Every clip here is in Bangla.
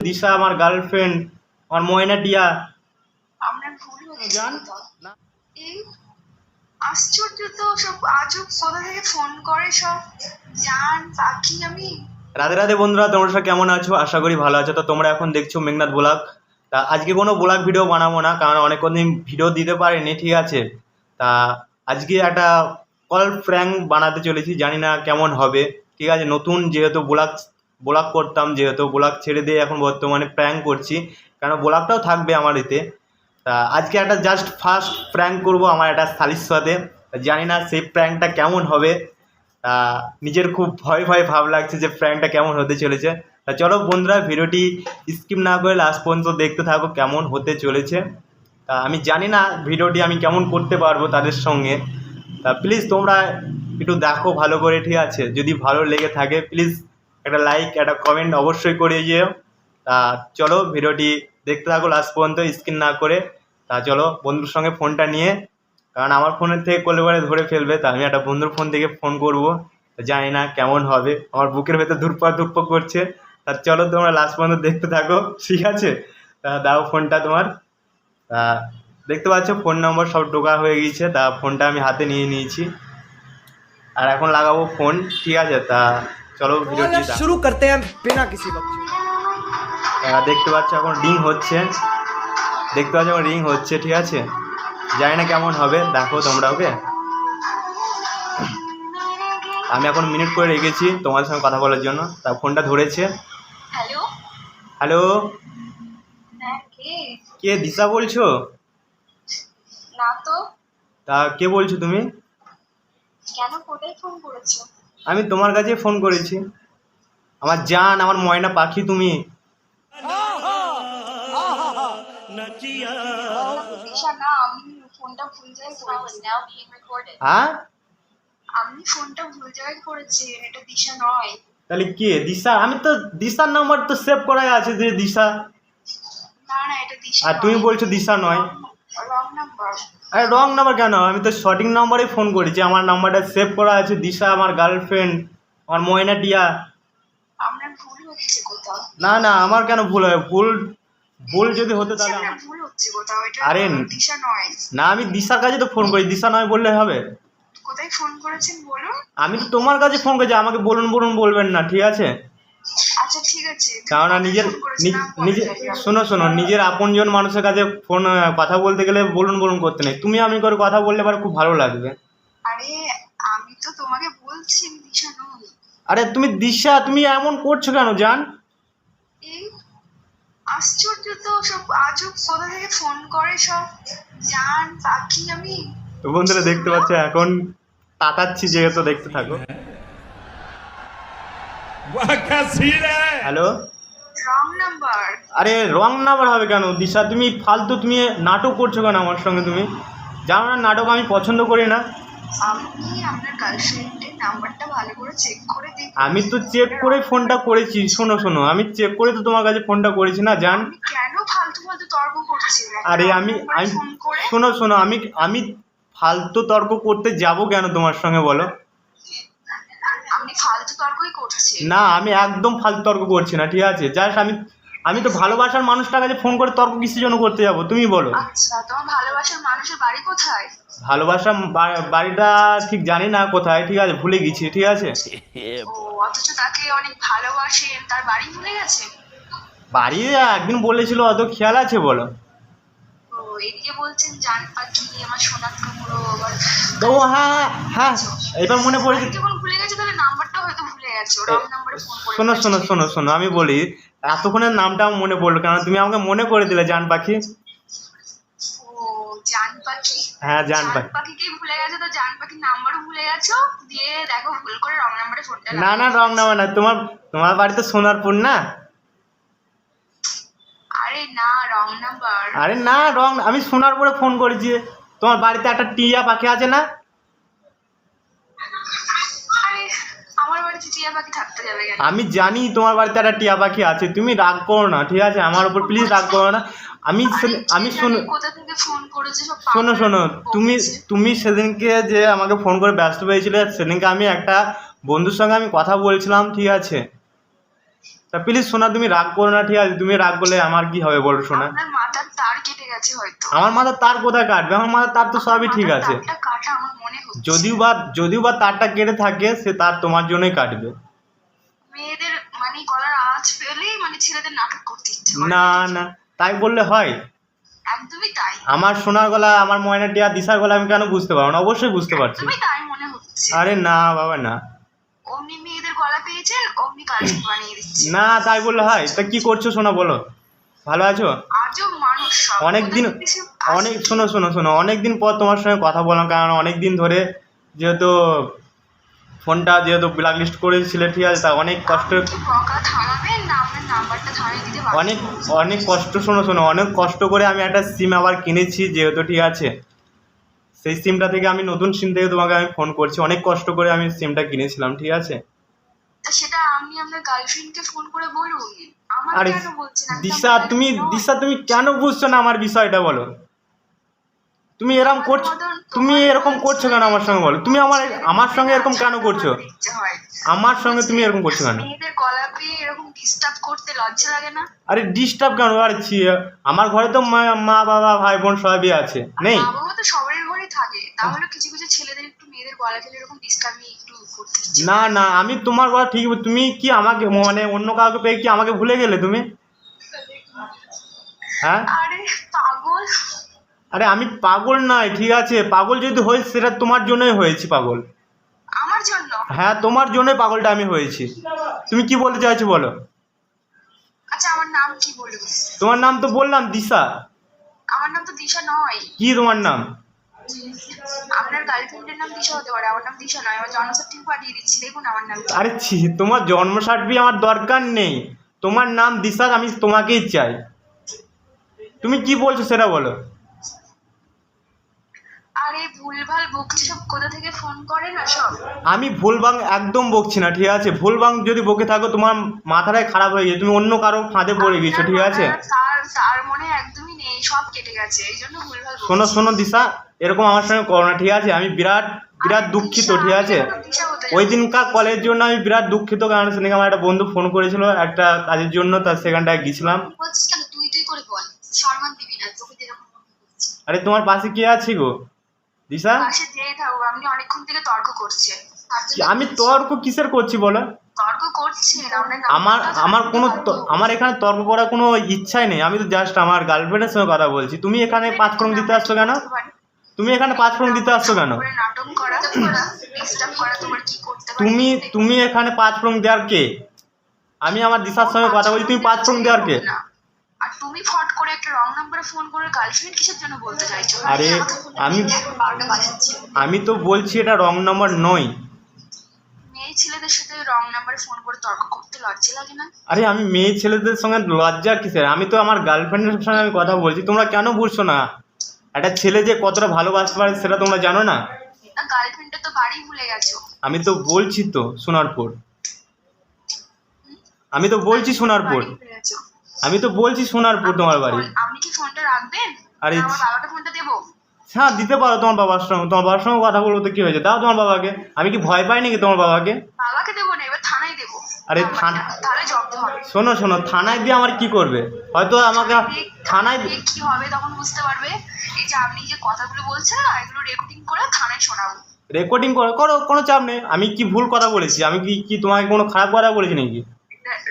দিশা আমার গার্লফ্রেন্ড আমার ময়না টিয়া। আপনার ভুল হচ্ছে জান? না। এই আশ্চর্য তো সব আজব কোথা থেকে ফোন করে সব? জান পাখি আমি রাধে রাধে বন্ধুরা তোমরা সব কেমন আছো? আশা করি ভালো আছো। তো তোমরা এখন দেখছ মেঘনাথ ব্লগ। তা আজকে কোনো ব্লগ ভিডিও বানাবো না কারণ অনেক দিন ভিডিও দিতে পারিনি ঠিক আছে? তা আজকে একটা কল ফ্র্যাঙ্ক বানাতে চলেছি জানি না কেমন হবে ঠিক আছে? নতুন যেহেতু ব্লগ ব্লগ করতাম, যেহেতু ব্লগ ছেড়ে দিয়ে এখন বর্তমানে প্র্যাঙ্ক করছি। কারণ ব্লগটাও থাকবে আমার এতে। তা, আজকে একটা জাস্ট ফার্স্ট প্র্যাঙ্ক করব আমার একটা শালির সাথে। জানি না সেই প্র্যাঙ্কটা কেমন হবে। নিজের খুব ভয় ভয় ভাব লাগছে যে প্র্যাঙ্কটা কেমন হতে চলেছে। তা, চলো বন্ধুরা, ভিডিওটি স্কিপ না করে লাস্ট পর্যন্ত দেখতে থাকো কেমন হতে চলেছে। তা, আমি জানি না ভিডিওটি আমি কেমন করতে পারব তাদের সঙ্গে। তা প্লিজ তোমরা একটু দেখো ভালো করে, ঠিক আছে? যদি ভালো লেগে থাকে প্লিজ একটা লাইক একটা কমেন্ট অবশ্যই করে যেও। তা চলো ভিডিওটি দেখতে থাকো লাস্ট পর্যন্ত স্ক্রিন না করে। তা চলো বন্ধুর সঙ্গে ফোনটা নিয়ে। কারণ আমার ফোনের থেকে করলে পরে ধরে ফেলবে, তা আমি একটা বন্ধুর ফোন থেকে ফোন করব। জানি না কেমন হবে, আমার বুকের ভেতর ধুরপা ধুরপা করছে। তা চলো তোমরা লাস্ট পর্যন্ত দেখতে থাকো, ঠিক আছে? তা দাও ফোনটা তোমার। তা দেখতে পাচ্ছ ফোন নম্বর সব ঢোকা হয়ে গিয়েছে, তা ফোনটা আমি হাতে নিয়ে নিয়েছি। আর এখন লাগাবো ফোন ঠিক আছে? তা চলো ভিডিওটি শুরু করতে হ্যাঁ বিনা কিছু দেখতে পাচ্ছ এখন রিং হচ্ছে। দেখতে পাচ্ছ এখন রিং হচ্ছে ঠিক আছে? জানি না কেমন হবে দেখো তোমরা ওকে? আমি এখন মিনিট করে রেখেছি তোমাদের সঙ্গে কথা বলার জন্য। তা ফোনটা ধরেছে। হ্যালো কে? দিশা বলছো? তা কে বলছো তুমি? কেন কোথায় ফোন করেছ? আমি তোমার কাছে ফোন করেছি। আমার জান আমার ময়না পাখি তুমি। হ্যাঁ? তাহলে কে? দিশা? আমি তো দিশার নাম্বার তো সেভ করাই আছে যে দিশা। আর তুমি বলছো দিশা নয়। আরে রং নাম্বার কেন? আমি তো সঠিক নাম্বারে ফোন করেছি আমার নাম্বারটা সেভ করা আছে দিশা আমার গার্লফ্রেন্ড আমার ময়না টিয়া। না না আমার কেন ভুল হয়? ভুল ভুল যদি হতো তাহলে আরে দিশা না আমি দিশার কাছে তো ফোন করি দিশা নয় বললে হবে। কোথায় ফোন করেছেন বলুন? আমি তো তোমার কাছে ফোন করেছি আমাকে বলুন বলুন বলবেন না ঠিক আছে? আচ্ছা, কেননা নিজের নিজে শোনো শোনো নিজের আপনজন মানুষের কাছে ফোন কথা বলতে গেলে বলুন বলুন করতে নেই। তুমি আমি করে কথা বললে খুব ভালো লাগবে। আরে আমি তো তোমাকে বলছি দিশা আরে তুমি দিশা তুমি এমন করছ কেন জান? আশ্চর্য তো সব আজব থেকে ফোন করে সব? জান পাখি আমি বন্ধুরা দেখতে পাচ্ছ এখন তাতাচ্ছি যেহেতু দেখতে থাকো। হ্যাঁ। হ্যালো? রং নাম্বার আরে রং নাম্বার হবে কেন? দিশা তুমি ফালতু তুমি নাটক করছ কেন আমার সঙ্গে তুমি? জানো না নাটক আমি পছন্দ করি না। আপনি আপনার গার্লফ্রেন্ডের নাম্বারটা ভালো করে চেক করে দেখুন আমি তো চেক করে ফোনটা করেছি। শোনো শোনো আমি চেক করে তো তোমার কাছে ফোনটা করেছি না জান? আরে আমি আমি শোনো শোনো আমি আমি ফালতু তর্ক করতে যাব কেন তোমার সঙ্গে বলো? না আমি একদম ফালতু তর্ক করছি না ঠিক আছে? জাস্ট আমি আমি তো ভালোবাসার মানুষটার কাছে ফোন করে তর্ক কিসের জন্য করতে যাব? তুমি বলো। আচ্ছা তোমার ভালোবাসার মানুষের বাড়ি কোথায়? ভালোবাসা বাড়িটা ঠিক জানি না কোথায় ঠিক আছে? ভুলে গেছি ঠিক আছে? ও অথচ তাকে অনেক ভালোবাসেন তার বাড়ি ভুলে গেছে? বাড়ি একদিন বলেছিল অত খেয়াল আছে বলো। এদিকে বলছেন জান পাখি আমার সোনার আবার তো হ্যাঁ হ্যাঁ এবার মনে পড়েছে বাড়ি যখন ভুলে গেছে তাহলে নাম্বারটা ফোন করে শোনো শোনো শোনো শোনো আমি বলি এতক্ষণের নামটা আমার মনে পড়ল কারণ তুমি আমাকে মনে করে দিলে জান পাখি। ও জান পাখি? হ্যাঁ জান পাখি। পাখিকেই ভুলে গেছো তো? জান পাখির নাম্বারও ভুলে গেছো? দিয়ে দেখো ভুল করে রং নাম্বারে ফোনটা না না রং নামা না তোমার তোমার বাড়ি তো সোনারপুর না? আরে না রং নাম্বার আরে না রং আমি সোনারপুরে ফোন করেছি। তোমার বাড়িতে একটা টিয়া পাখি আছে না আরে আমার বাড়িতে টিয়া পাখি থাকতে যাবে কেন? আমি জানি তোমার বাড়িতে একটা টিয়া পাখি আছে তুমি রাগ করো না ঠিক আছে? আমার উপর প্লিজ রাগ করো না। আমি আমি শোনো শোনো শোনো তুমি তুমি সেদিনকে যে আমাকে ফোন করে ব্যস্ত পেয়েছিলে সেদিনকে আমি একটা বন্ধুর সঙ্গে আমি কথা বলছিলাম ঠিক আছে? তা প্লিজ সোনা তুমি রাগ করো না ঠিক আছে? তুমি রাগ করলে আমার কি হবে বলো সোনা তার কেটে গেছে হয়তো। আমার মাথার তার কোথায় কাটবে? আমার মাথার তার তো সবই ঠিক আছে। কাটা আমার মনে হচ্ছে। যদিও বা যদিও বা তারটা কেটে থাকে সে তার তোমার জন্যই কাটবে। মেয়েদের মানে গলার আওয়াজ পেলেই মানে ছেলেদের নাটক করতে ইচ্ছে না না তাই বললে হয়। একদমই তাই। আমার সোনার গলা আমার ময়না টিয়া দিশার গলা আমি কেন বুঝতে পারব না? অবশ্যই বুঝতে পারছি। একদমই তাই মনে হচ্ছে। আরে না বাবা না। অমনি মেয়েদের গলা পেয়েছেন অমনি কালচিন বানিয়ে দিচ্ছে না তাই বললে হয়। তা কি করছ সোনা বলো। ভালো আছো? মানুষ সব অনেক শোনো শোনো শোনো অনেক দিন পর তোমার সঙ্গে কথা বললাম কারণ অনেক দিন ধরে যেহেতু ফোনটা যেহেতু ব্ল্যাক লিস্ট করেছিলে ঠিক আছে তা অনেক কষ্ট অনেক অনেক কষ্ট শোনো শোনো অনেক কষ্ট করে আমি একটা সিম আবার কিনেছি যেহেতু ঠিক আছে। সেই সিমটা থেকে আমি নতুন সিম থেকে তোমাকে আমি ফোন করছি অনেক কষ্ট করে আমি সিমটা কিনেছিলাম ঠিক আছে। সেটা আপনি আপনার গার্লফ্রেন্ডকে ফোন করে বলুন আমার আরে কেন বলছেন? আমি তো দিশা আপনার তুমি girlfriend দিশা তুমি কেন বুঝছ না আমার বিষয়টা বলো? তুমি এরকম করছ তুমি এরকম করছ কেন আমার সঙ্গে বলো? তুমি আমার আমার সঙ্গে এরকম কেন করছ? ইচ্ছে হয়। আমার সঙ্গে তুমি এরকম করছ কেন? মেয়েদের গলা এরকম ডিস্টার্ব করতে লজ্জা লাগে না? আরে ডিস্টার্ব কেন? আর ছি- আমার ঘরে তো মা মা বাবা ভাই বোন সবই আছে। নেই? মা বাবা তো সবারই ঘরে থাকে। তাহলে কিছু কিছু ছেলেদের একটু গলা ফেলে এরকম ডিস্টার্বই একটু করতে না না আমি তোমার কথা ঠিক তুমি কি আমাকে মানে অন্য কাউকে পেয়ে কি আমাকে ভুলে গেলে তুমি? হ্যাঁ? আরে পাগল। আরে আমি পাগল নয় ঠিক আছে। পাগল যদি হই সেটা তোমার জন্যই হয়েছি পাগল। আমার জন্য? হ্যাঁ তোমার জন্যই পাগলটা আমি হয়েছি। তুমি কি বলতে চাইছো বলো? আচ্ছা আমার নাম কি বলুন তোমার নাম তো বললাম দিশা। আমার নাম তো দিশা নয়। কি তোমার নাম? আপনার গার্লফ্রেন্ডের নাম দিশা হতে পারে আমার নাম দিশা নয় আমার জন্ম সার্টিফিকেট পাঠিয়ে দিচ্ছি দেখুন আমার নাম। আরে ছি তোমার জন্ম সার্টিফিকেট আমার দরকার নেই। তোমার নাম দিশা আমি তোমাকেই চাই। তুমি কি বলছো সেটা বলো। আরে ভুলভাল বকছে সব কোথা থেকে ফোন করে না সব? আমি ভুলবাং একদম বকছি না ঠিক আছে? ভুলবাং যদি বকে থাকো তোমার মাথাটাই খারাপ হয়ে গেছে তুমি অন্য কারও ফাঁদে পড়ে গেছো ঠিক আছে? আপনার তার তার মনে সব কেটে গেছে এই জন্য ভুলভাল শোনো শোনো দিশা এরকম আমার সঙ্গে করো না ঠিক আছে? আমি বিরাট বিরাট দুঃখিত ঠিক আছে? ওই? দিনকার কলের জন্য আমি বিরাট দুঃখিত কারণ সেদিকে আমার একটা বন্ধু ফোন করেছিল একটা কাজের জন্য তার সেখানটায় গেছিলাম। আরে তোমার পাশে কে আছে গো? দিশা? আমি তর্ক কিসের করছি বলো? আমার আমার কোনো ত- আমার এখানে তর্ক করার কোনো ইচ্ছাই নেই। আমি তো জাস্ট আমার গার্লফ্রেন্ডের সঙ্গে কথা বলছি। তুমি এখানে পাঁচ ফোরম দিতে আসছো কেন? তুমি এখানে পাঁচ ফোরম দিতে আসছো কেন? করে নাটক করা ডিস্টার্ব করা তোমার কি করতে পারি? তুমি তুমি এখানে পাঁচ ফোরম দেওয়ার কে? আমি আমার দিশার সঙ্গে কথা বলছি। তুমি পাঁচ ফোরম দেওয়ার কে? আর তুমি ফট করে একটা রং নাম্বারে ফোন করে গার্লফ্রেন্ড কিসের জন্য বলতে চাইছো? আরে, আমি- আমি তো বলছি এটা রং নম্বর নয়। মেয়ে ছেলেদের সাথে রং নাম্বারে ফোন করে তর্ক করতে লজ্জা লাগে না? আরে আমি মেয়ে ছেলেদের সঙ্গে লজ্জা কিসের? আমি তো আমার গার্লফ্রেন্ডের সঙ্গে আমি কথা বলছি। তোমরা কেন বুঝছ না? একটা ছেলে যে কতটা ভালোবাসতে পারে সেটা তোমরা জানো না? গার্লফ্রেন্ডটা তো বাড়ি ভুলে গেছো। আমি তো বলছি তো সোনারপুর। আমি তো বলছি সোনারপুর। আমি তো বলছি সোনারপুর তোমার বাড়ি। আপনি কি ফোনটা রাখবেন? আরে আমার বাবাকে ফোনটা দেবো? হ্যাঁ দিতে পারো তোমার বাবার সঙ্গে। তোমার বাবার সঙ্গে কথা বলব তো কি হয়েছে? দাও তোমার বাবাকে। আমি কি ভয় পাই নাকি তোমার বাবাকে? বাবাকে দেবো না এবার থানায় দেবো। আরে। থান- শোনো শোনো থানায় দিয়ে আমার কি করবে? হয়তো আমাকে থানায় থানায় কি হবে তখন বুঝতে পারবে। এই যে আপনি যে কথাগুলো বলছেন না এগুলো রেকর্ডিং করে থানায় শোনাবো। রেকর্ডিং করো করো কোনো চাপ নেই। আমি কি ভুল কথা বলেছি? আমি কি কি তোমাকে কোনো খারাপ কথা বলেছি নাকি?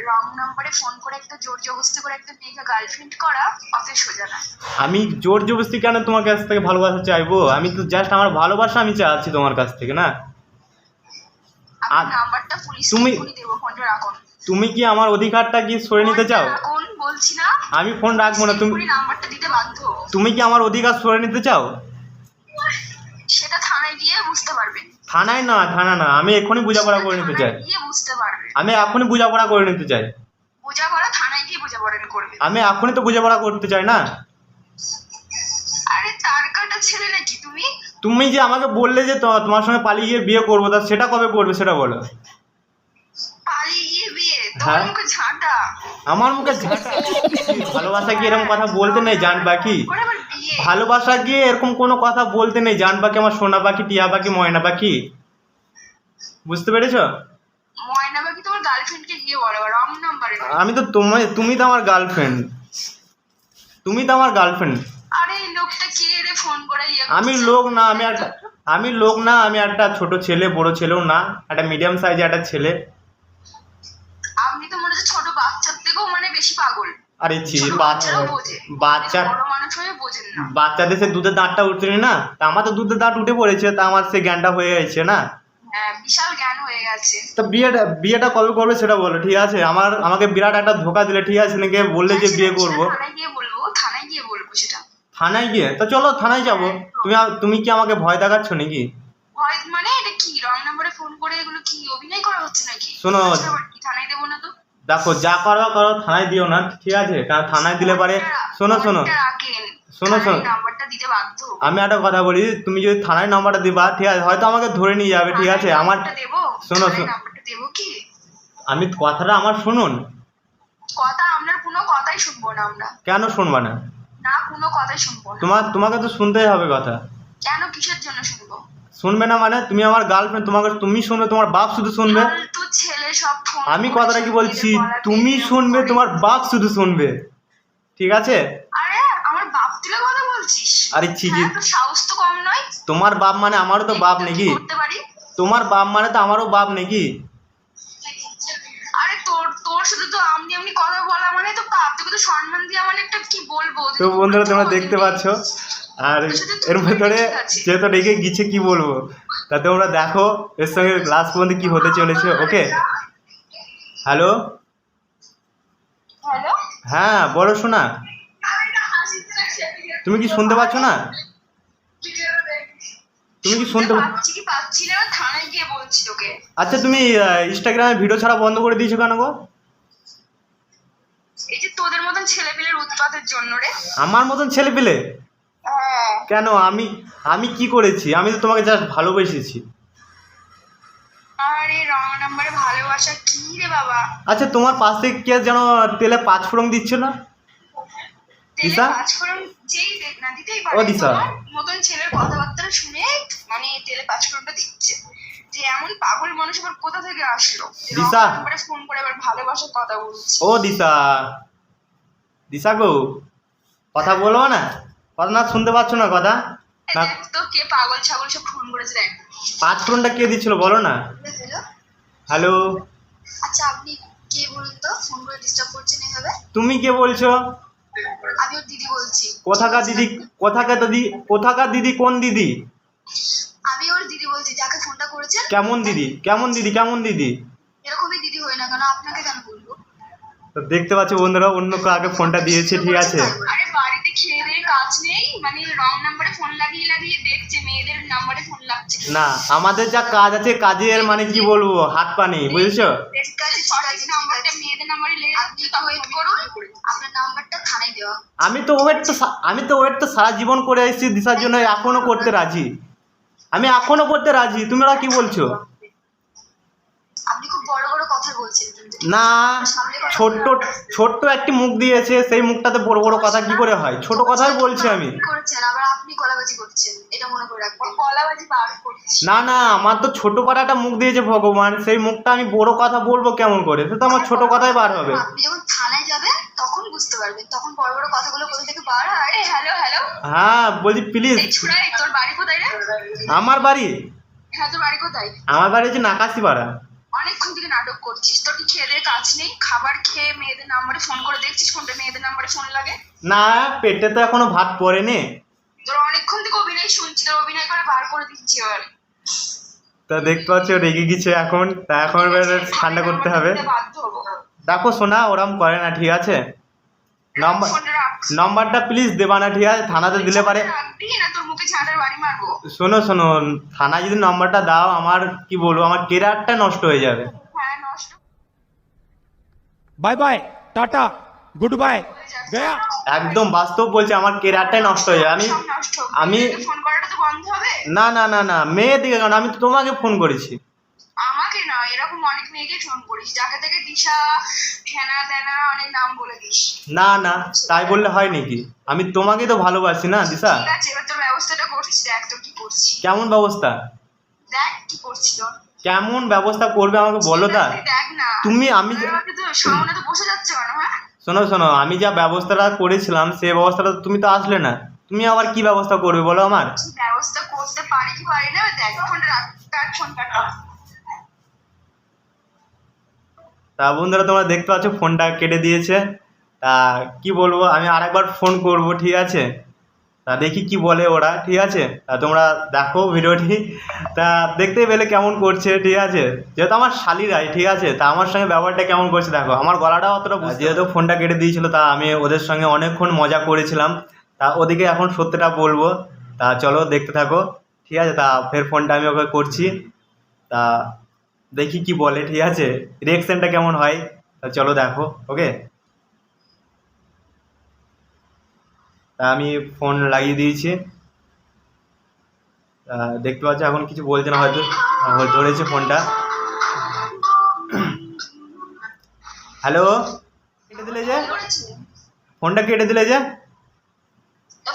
রং নাম্বারে ফোন করে একটা জোর জবরদস্তি করে একটা মেয়েকে গার্লফ্রেন্ড করা অত সোজা না আমি জোর জবরদস্তি কেন তোমার কাছ থেকে ভালোবাসা চাইব? আমি তো জাস্ট আমার ভালোবাসা আমি চাচ্ছি তোমার কাছ থেকে না? নাম্বারটা পুলিশ তুমি- দেবো ফোনটা রাখুন তুমি কি আমার অধিকারটা কি সরে নিতে চাও? বলছি না। আমি ফোন রাখব না তুমি তুমি কি আমার অধিকার সরে নিতে চাও? সেটা থানায় গিয়ে বুঝতে পারবেন থানায় না থানা না আমি এখনই বোঝাপড়া করে নিতে চাই। বুঝতে আমি এখনই বোঝাপড়া করে নিতে চাই। বোঝাপড়া থানায় গিয়ে বোঝাপড়া করবে। আমি এখনই তো বোঝাপড়া করতে চাই না। আরে তার কাটা ছেলে নাকি তুমি? তুমি যে আমাকে বললে যে তোমার সঙ্গে পালিয়ে গিয়ে বিয়ে করব তা সেটা কবে করবে সেটা বলো। পালিয়ে গিয়ে বিয়ে? হ্যাঁ। তোমার আমার মুখে ভালোবাসা কি এরকম কথা বলতে নেই জান পাখি? ভালোবাসা গিয়ে এরকম কোনো কথা বলতে নেই জান পাখি আমার সোনা পাখি টিয়া পাখি ময়না পাখি? বুঝতে পেরেছ? ময়না বাকি তোমার তোমার গার্লফ্রেন্ডকে গিয়ে বলো রং নাম্বারে আমি তো তোমায় তুমি তো আমার গার্লফ্রেন্ড তুমি তো আমার গার্লফ্রেন্ড আরে লোকটা কে রে ফোন করে? ইয়ে আমি লোক না আমি একটা আমি লোক না আমি একটা ছোট ছেলে বড় ছেলেও না একটা মিডিয়াম সাইজের একটা ছেলে। বেশি পাগল। আরে ছি বাচ্চা হয়ে বাচ্চাদের সে দুধের দাঁতটা উঠছে না? তা আমার তো দুধের দাঁত উঠে পড়েছে তা আমার সে জ্ঞানটা হয়ে গেছে না? হ্যাঁ বিশাল জ্ঞান হয়ে গেছে। তো বিয়েটা বিয়েটা কবে করবে সেটা বলো ঠিক আছে? আমার আমাকে বিরাট একটা ধোকা দিলে ঠিক আছে? নাকি বললে যে বিয়ে করব? থানায় গিয়ে বলব থানায় গিয়ে বলব সেটা। থানায় গিয়ে? তো চলো থানায় যাব। তুমি তুমি কি আমাকে ভয় দেখাচ্ছ নাকি? ভয় মানে এটা কি রং নাম্বারে ফোন করে এগুলো কি অভিনয় করা হচ্ছে নাকি? শোনো। আচ্ছা, থানায় দেবো না তো? দেখো যা করো করো থানায় দিও না ঠিক আছে? কারণ থানায় দিলে পারে শোনো শোনো। শোনো, শোনো। আমি একটা কথা বলি তুমি যদি থানায় নাম্বারটা দিবা ঠিক আছে? হয়তো আমাকে ধরে নিয়ে যাবে ঠিক আছে? আমার শোনো, শোনো। আমি কথাটা আমার শুনুন। কথা কোনো কথাই শুনব না আমরা। কেন শুনবা না? না কোনো কথাই শুনব না। তোমার তোমাকে তো শুনতেই হবে কথা। কেন কিসের জন্য শুনব? শুনবে না মানে তুমি আমার গার্লফ্রেন্ড তোমাকে তুমি শুনবে তোমার বাপ শুধু শুনবে। আমি কথাটা কি বলছি? তুমি শুনবে তোমার বাপ শুধু শুনবে। ঠিক আছে? আরে আমার বাপ তুলে কথা বলছিস? আরে ছি ছি। হ্যাঁ, তোর সাহস তো কম নয়। তোমার বাপ মানে আমারও তো বাপ নাকি? তোমার বাপ মানে তো আমারও বাপ নাকি? আরে তোর তোর সাথে তো আমনি আমনি কথা বলা মানে তো পাপ তোকে তো সম্মান দেওয়া মানে একটা কি বলব? তো তো বন্ধুরা তোমরা দেখতে পাচ্ছ? আর তো এর ভেতরে। যেহেতু রেগে গিয়েছে কি বলব? তা তোমরা দেখো এর সঙ্গে লাস্ট পর্যন্ত কি হতে চলেছে ওকে হ্যালো হ্যাঁ বলো শোনা। তুমি কি শুনতে পাচ্ছ না? তুমি কি শুনতে আচ্ছা তুমি ইনস্টাগ্রামে ভিডিও ছাড়া বন্ধ করে দিয়েছ কেন গো? এই যে তোদের মতন ছেলেপিলের উৎপাতের জন্য রে। আমার মতন ছেলে পেলে হ্যাঁ কেন? আমি আমি কি করেছি? আমি তো তোমাকে জাস্ট ভালোবেসেছি। আরে রং নাম্বারে ভালোবাসা কি রে বাবা? আচ্ছা তোমার পাশ থেকে কে যেন তেলে পাঁচ ফোড়ন দিচ্ছে না? দিশা? কাজ করে যেই দেখ না দিতেই ও দিশা। মতন ছেলের কথাবার্তা শুনে মানে তেলে পাঁচ ফোড়নটা দিচ্ছে। যে এমন পাগল মানুষ আবার কোথা থেকে আসলো? দিশা। নাম্বারে ফোন করে আবার ভালোবাসার কথা বলছে। ও দিশা। দিশা গো কথা বলব না? কথা না শুনতে পাচ্ছ না কথা? তো কে পাগল ছাগল সব ফোন করেছে দেখ। পাঁচ ফোড়নটা কে দিচ্ছিল বলো না। হ্যালো। আচ্ছা আপনি কে বলুন তো? ফোন করে ডিস্টার্ব করছেন এভাবে? তুমি কে বলছো? আমি ওর দিদি বলছি। কোথাকার দিদি কোথাকার দিদি কোথাকার দিদি কোন দিদি? আমি ওর দিদি বলছি যাকে ফোনটা করেছেন। কেমন দিদি? কেমন দিদি? কেমন দিদি? এরকমই দিদি হয় না কেন? আপনাকে কেন বলব? তো দেখতে পাচ্ছ বন্ধুরা অন্য কাউকে ফোনটা দিয়েছে ঠিক আছে? কাজ নেই মানে রং নাম্বারে ফোন লাগিয়ে লাগিয়ে দেখছে মেয়েদের নাম্বারে ফোন লাগছে। না আমাদের যা কাজ আছে কাজের মানে কি বলব হাত পানি বুঝেছ? আমি তো ওয়েট তো আমি তো ওয়েট তো সারা জীবন করে এসেছি দিশার জন্য এখনও করতে রাজি। আমি এখনও করতে রাজি তোমরা কি বলছো আপনি খুব বড় বড় কথা বলছেন কিন্তু না ছোট্ট ছোট্ট একটি মুখ দিয়েছে সেই মুখটাতে বড় বড় কথা কি করে হয়? ছোট কথাই বলছি আমি। আপনি করেছেন আবার আপনি গলাবাজি করছেন এটা মনে করে রাখবেন। গলাবাজি বার করছি না। না আমার তো ছোট পাড়াটা মুখ দিয়েছে ভগবান সেই মুখটা আমি বড় কথা বলব কেমন করে? সে তো আমার ছোট কথাই বার হবে। আপনি যখন থানায় যাবেন তখন বুঝতে পারবেন তখন বড় বড় কথাগুলো কোথা থেকে বার হয়। আরে হ্যালো হ্যালো। হ্যাঁ বলছি প্লিজ এই ছোড়াই তোর বাড়ি কোথায় রে? আমার বাড়ি? হ্যাঁ তোর বাড়ি কোথায়? আমার বাড়ি হচ্ছে নাকাশি পাড়া অনেকক্ষণ থেকে নাটক করছিস। তোর কি খেয়ে কাজ নেই? খাবার খেয়ে মেয়েদের নাম্বারে ফোন করে দেখছিস কোনটা মেয়েদের নাম্বারে ফোন লাগে? না পেটে তো এখনও ভাত পড়েনি। তোর অনেকক্ষণ থেকে অভিনয় শুনছি তোর অভিনয় করে বার করে দিচ্ছি এবার। তা দেখতে পাচ্ছ রেগে গেছে এখন। তা এখন ঠান্ডা করতে হবে। দেখো সোনা ওরম করে না ঠিক আছে? নাম্বার নাম্বারটা প্লিজ দেবা না ঠিক আছে? থানাতে দিলে পারে। শোনো শোনো থানায় যদি নম্বরটা দাও আমার কি বলব আমার কেরারটা নষ্ট হয়ে যাবে। Bye bye tata good bye একদম বাস্তব বলছে আমার কেরারটাই নষ্ট হয়ে যাবে। আমি আমি না না না না মেয়ে দিকে কারণ আমি তো তোমাকে ফোন করেছি। আমাকে না এরকম অনেক মেয়েকে ফোন করিস যাকে থেকে দিশা ঠেনা দেনা অনেক নাম বলে দিস। না না তাই বললে হয় নাকি? আমি তোমাকে তো ভালোবাসি না দিশা? ঠিক আছে এবার তোর ব্যবস্থাটা করছি দেখ তোর কি করছি। কেমন ব্যবস্থা? দেখ কি করছি তোর। কেমন ব্যবস্থা করবে আমাকে বলো তা? দেখ না। তুমি আমি তো সামনে তো বসে যাচ্ছে কেন হ্যাঁ? শোনো শোনো আমি যা ব্যবস্থাটা করেছিলাম সেই ব্যবস্থাটা তো তুমি তো আসলে না। তুমি আবার কি ব্যবস্থা করবে বলো আমার? ব্যবস্থা করতে পারি কি পারি না দেখ ফোনটা রাখ কাট ফোন কাটা তা বন্ধুরা তোমরা দেখতে পাচ্ছ ফোনটা কেটে দিয়েছে। তা কি বলব আমি আরেকবার ফোন করব ঠিক আছে? তা দেখি কি বলে ওরা ঠিক আছে? তা তোমরা দেখো ভিডিওটি। তা দেখতে পেলে কেমন করছে ঠিক আছে? যেহেতু আমার শালিরাই ঠিক আছে? তা আমার সঙ্গে ব্যবহারটা কেমন করছে দেখো। আমার গলাটা অতটা যেহেতু ফোনটা কেটে দিয়েছিল তা আমি ওদের সঙ্গে অনেকক্ষণ মজা করেছিলাম। তা ওদিকে এখন সত্যিটা বলব। তা চলো দেখতে থাকো ঠিক আছে? তা ফের ফোনটা আমি ওকে করছি। তা দেখি কি বলে, ঠিক আছে? রিয়েকশনটা কেমন হয়? চলো দেখো ওকে আমি ফোন লাগিয়ে দিয়েছি। দেখতে পাচ্ছ, এখন কিছু বলছে না, হয়তো ধরেছে ফোনটা হ্যালো কেটে দিলে যে? ফোনটা কেটে দিলে যে?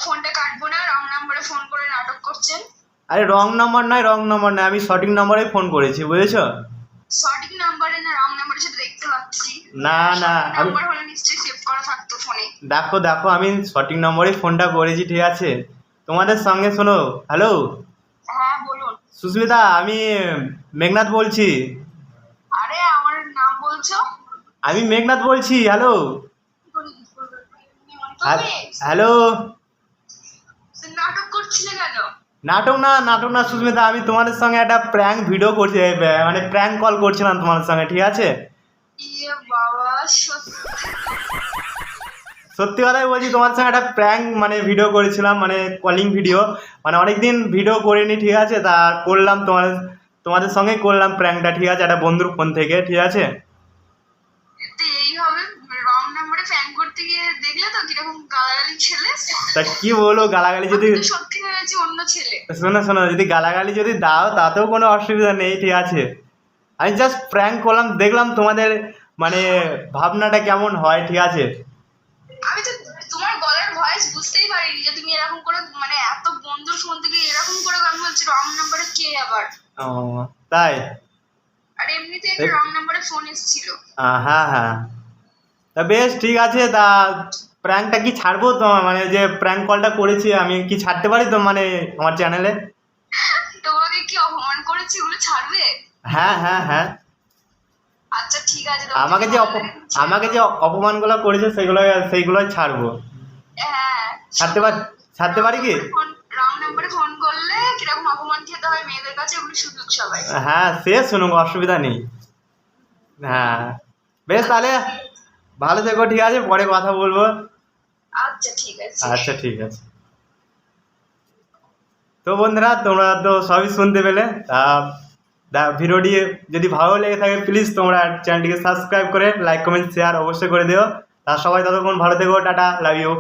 ফোনটা কাটবো না রং নাম্বারে ফোন করে নাটক করছেন। আরে রং নাম্বার নয় রং নাম্বার নয় আমি সঠিক নাম্বারেই ফোন করেছি বুঝেছ সঠিক নাম্বারে না রং নাম্বারে সেটা দেখতে পাচ্ছি না না আমি নাম্বার হলে নিশ্চয়ই সেভ করা থাকতো ফোনে দেখো দেখো আমি সঠিক নম্বরেই ফোনটা করেছি ঠিক আছে তোমাদের সঙ্গে শোনো হ্যালো হ্যাঁ বলুন সুস্মিতা আমি মেঘনাথ বলছি আরে আমার নাম বলছো আমি মেঘনাথ বলছি হ্যালো হ্যালো নাটক করছিলে কেন নাটক না নাটক না সুস্মিতা আমি তোমাদের সঙ্গে একটা প্র্যাঙ্ক ভিডিও করছি মানে প্র্যাঙ্ক কল করছিলাম তোমাদের সঙ্গে ঠিক আছে? ইয়ে সত্যি। কথাই বলছি তোমার সঙ্গে একটা প্র্যাঙ্ক মানে ভিডিও করেছিলাম মানে কলিং ভিডিও মানে অনেকদিন ভিডিও করিনি ঠিক আছে? তা করলাম তোমাদের তোমাদের সঙ্গেই করলাম প্র্যাঙ্কটা ঠিক আছে? একটা বন্ধুর ফোন থেকে ঠিক আছে? দেখলে গালাগালি ছেলে? তা কি বলো গালাগালি যদি সত্যি ভেবেছি অন্য ছেলে। শোনো শোনো যদি গালাগালি যদি দাও তাতেও কোনো অসুবিধা নেই ঠিক আছে। আমি জাস্ট প্র্যাঙ্ক করলাম দেখলাম তোমাদের মানে ভাবনাটা কেমন হয় ঠিক আছে। আমি তো তোমার গলার ভয়েস বুঝতেই পারিনি যে তুমি এরকম করে মানে এত বন্ধুর ফোন থেকে এরকম করে আমি বলছি রং নাম্বারে কে আবার? ও তাই? আর এমনিতে একটা রং নাম্বারে ফোন এসেছিল। হ্যাঁ হ্যাঁ তা বেশ ঠিক আছে তা প্র্যাঙ্কটা কি ছাড়বো তো মানে যে প্র্যাঙ্ক কলটা করেছি আমি কি ছাড়তে পারি তো মানে আমার চ্যানেলে তোমাকে কি অপমান করেছি? ওগুলো ছাড়বে? হ্যাঁ হ্যাঁ হ্যাঁ। আচ্ছা ঠিক আছে আমাকে যে আমাকে যে অপমানগুলো করেছে সেগুলো সেইগুলোই ছাড়বো। হ্যাঁ। ছাড়তে পারি ছাড়তে পারি কি? ফোন রং নাম্বারে ফোন করলে কীরকম অপমান খেতে হয় মেয়েদের কাছে ওগুলো শুনুক সবাই। হ্যাঁ সে শুনুক অসুবিধা নেই। হ্যাঁ। বেশ তাহলে ভালো থেকো ঠিক আছে পরে কথা বলব। আচ্ছা ঠিক আছে। আচ্ছা ঠিক আছে। তো বন্ধুরা, তোমরা তো সবই শুনতে পেলে। তা ভিডিওটি যদি ভালো লেগে থাকে প্লিজ তোমরা চ্যানেলটিকে সাবস্ক্রাইব করে লাইক কমেন্ট শেয়ার অবশ্যই করে দিও। তা সবাই ততক্ষণ ভালো থেকো, টাটা লাভ ইউ